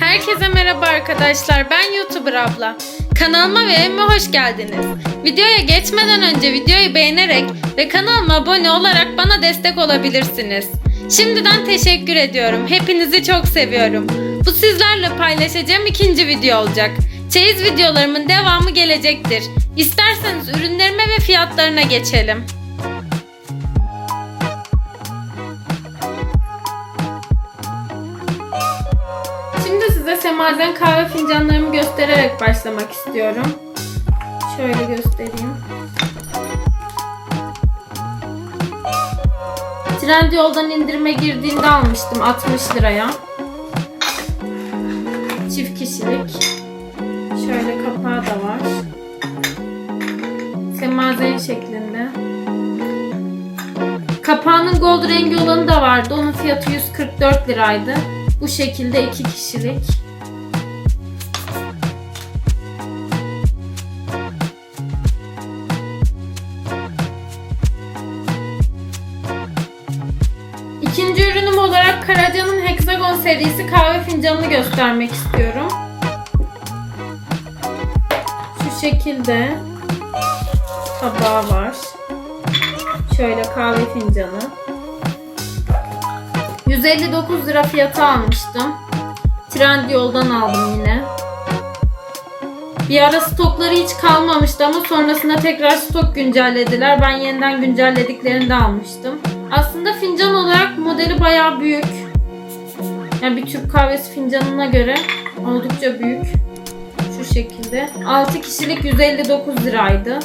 Herkese merhaba arkadaşlar. Ben YouTuber abla. Kanalıma ve evime hoş geldiniz. Videoya geçmeden önce videoyu beğenerek ve kanalıma abone olarak bana destek olabilirsiniz. Şimdiden teşekkür ediyorum. Hepinizi çok seviyorum. Bu sizlerle paylaşacağım ikinci video olacak. Çeyiz videolarımın devamı gelecektir. İsterseniz ürünlerime ve fiyatlarına geçelim. Şimdi size semazen kahve fincanlarımı göstererek başlamak istiyorum. Şöyle göstereyim. Trendyol'dan indirime girdiğinde almıştım 60 liraya. Çift kişilik. Şöyle kapağı da var. Semazen şeklinde. Kapağının gold rengi olanı da vardı. Onun fiyatı 144 liraydı. Bu şekilde iki kişilik. Hexagon serisi kahve fincanını göstermek istiyorum. Şu şekilde tabağı var. Şöyle kahve fincanı. 159 lira fiyatı almıştım. Trendyol'dan aldım yine. Bir ara stokları hiç kalmamıştı ama sonrasında tekrar stok güncellediler. Ben yeniden güncellediklerinde almıştım. Aslında fincan olarak modeli bayağı büyük. Yani bir Türk kahvesi fincanına göre oldukça büyük. Şu şekilde. 6 kişilik 159 liraydı.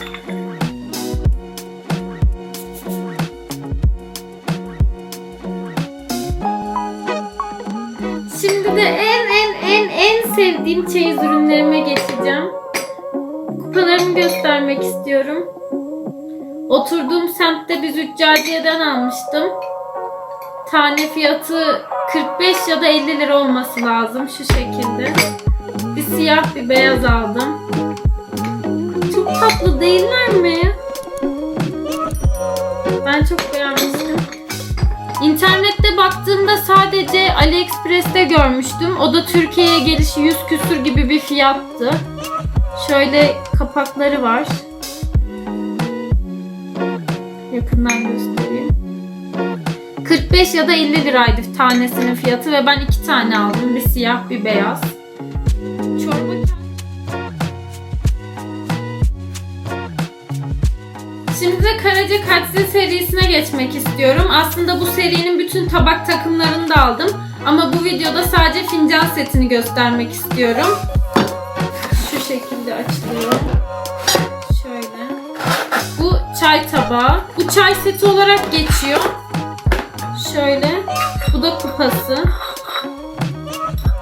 Şimdi de en en en en sevdiğim çeyiz ürünlerime geçeceğim. Kupalarımı göstermek istiyorum. Oturduğum semtte bir züccaciyeden almıştım. Tane fiyatı 45 ya da 50 lira olması lazım şu şekilde. Bir siyah bir beyaz aldım. Çok tatlı değiller mi? Ben çok beğenmiştim. İnternette baktığımda sadece AliExpress'te görmüştüm. O da Türkiye'ye gelişi 100 küsür gibi bir fiyattı. Şöyle kapakları var. Yakından göstereyim. 45 ya da 50 liraydı tanesinin fiyatı ve ben iki tane aldım. Bir siyah bir beyaz. Çorba Şimdi de Karaca Katsi serisine geçmek istiyorum. Aslında bu serinin bütün tabak takımlarını da aldım. Ama bu videoda sadece fincan setini göstermek istiyorum. Şu şekilde açılıyor. Şöyle. Bu çay tabağı. Bu çay seti olarak geçiyor. Şöyle. Bu da kupası.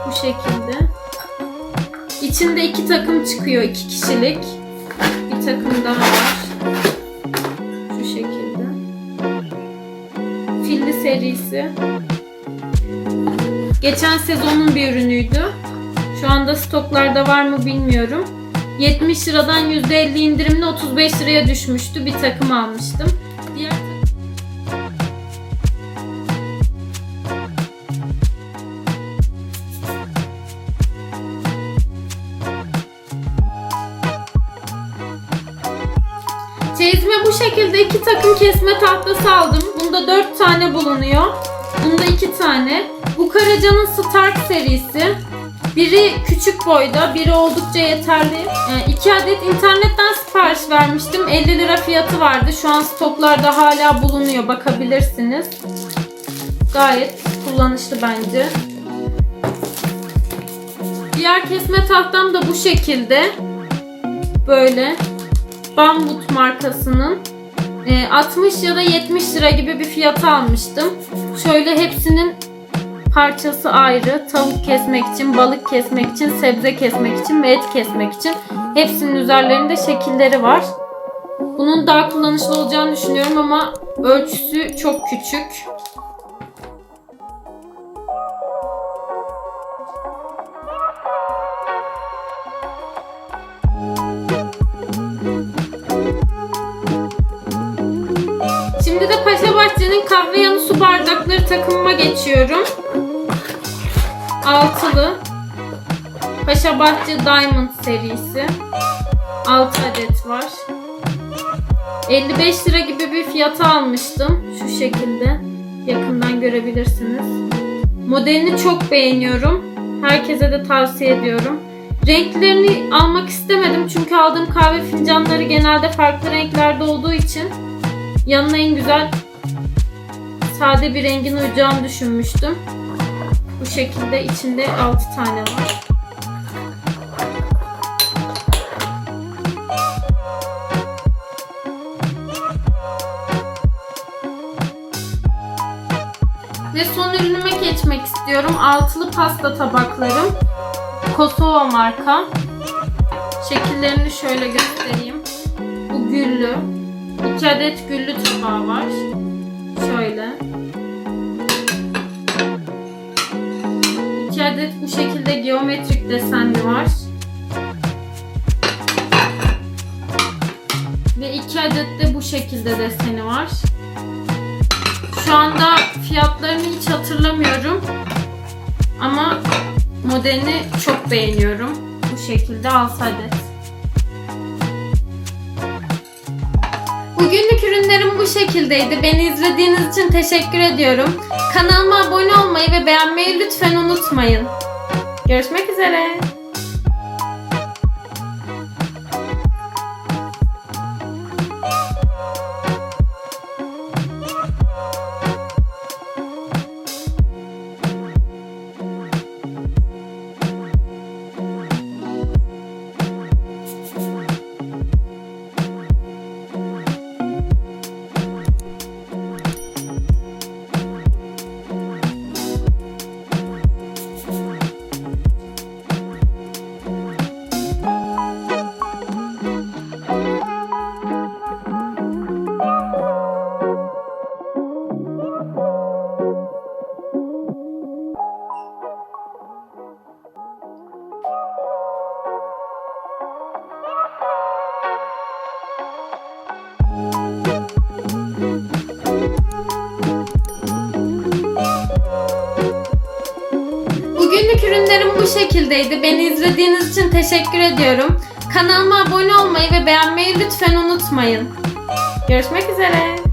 Bu şekilde. İçinde iki takım çıkıyor. iki kişilik. Bir takım daha var. Şu şekilde. Filli serisi. Geçen sezonun bir ürünüydü. Şu anda stoklarda var mı bilmiyorum. 70 liradan %50 indirimle 35 liraya düşmüştü. Bir takım almıştım. Diğer şekilde iki takım kesme tahtası aldım. Bunda dört tane bulunuyor. Bunda iki tane. Bu Karaca'nın Stark serisi. Biri küçük boyda, biri oldukça yeterli. Ee, iki adet internetten sipariş vermiştim. 50 lira fiyatı vardı. Şu an stoklarda hala bulunuyor. Bakabilirsiniz. Gayet kullanışlı bence. Diğer kesme tahtam da bu şekilde. Böyle. Bambut markasının e, 60 ya da 70 lira gibi bir fiyata almıştım. Şöyle hepsinin parçası ayrı. Tavuk kesmek için, balık kesmek için, sebze kesmek için ve et kesmek için. Hepsinin üzerlerinde şekilleri var. Bunun daha kullanışlı olacağını düşünüyorum ama ölçüsü çok küçük. Şimdi de Paşa Bahçe'nin kahve yanı su bardakları takımıma geçiyorum. Altılı. Paşa Bahçe Diamond serisi. 6 adet var. 55 lira gibi bir fiyata almıştım. Şu şekilde. Yakından görebilirsiniz. Modelini çok beğeniyorum. Herkese de tavsiye ediyorum. Renklerini almak istemedim çünkü aldığım kahve fincanları genelde farklı renklerde olduğu için yanına en güzel sade bir rengin uyacağını düşünmüştüm. Bu şekilde içinde 6 tane var. Ve son ürünüme geçmek istiyorum. Altılı pasta tabaklarım. Kosova marka. Şekillerini şöyle göstereyim. Bu güllü. 2 adet güllü tabağı var. Şöyle. 2 adet bu şekilde geometrik desenli var. Ve 2 adet de bu şekilde deseni var. Şu anda fiyatlarını hiç hatırlamıyorum. Ama modelini çok beğeniyorum. Bu şekilde 6 adet. Bugünlük ürünlerim bu şekildeydi. Beni izlediğiniz için teşekkür ediyorum. Kanalıma abone olmayı ve beğenmeyi lütfen unutmayın. Görüşmek üzere. Şekildeydi. Beni izlediğiniz için teşekkür ediyorum. Kanalıma abone olmayı ve beğenmeyi lütfen unutmayın. Görüşmek üzere.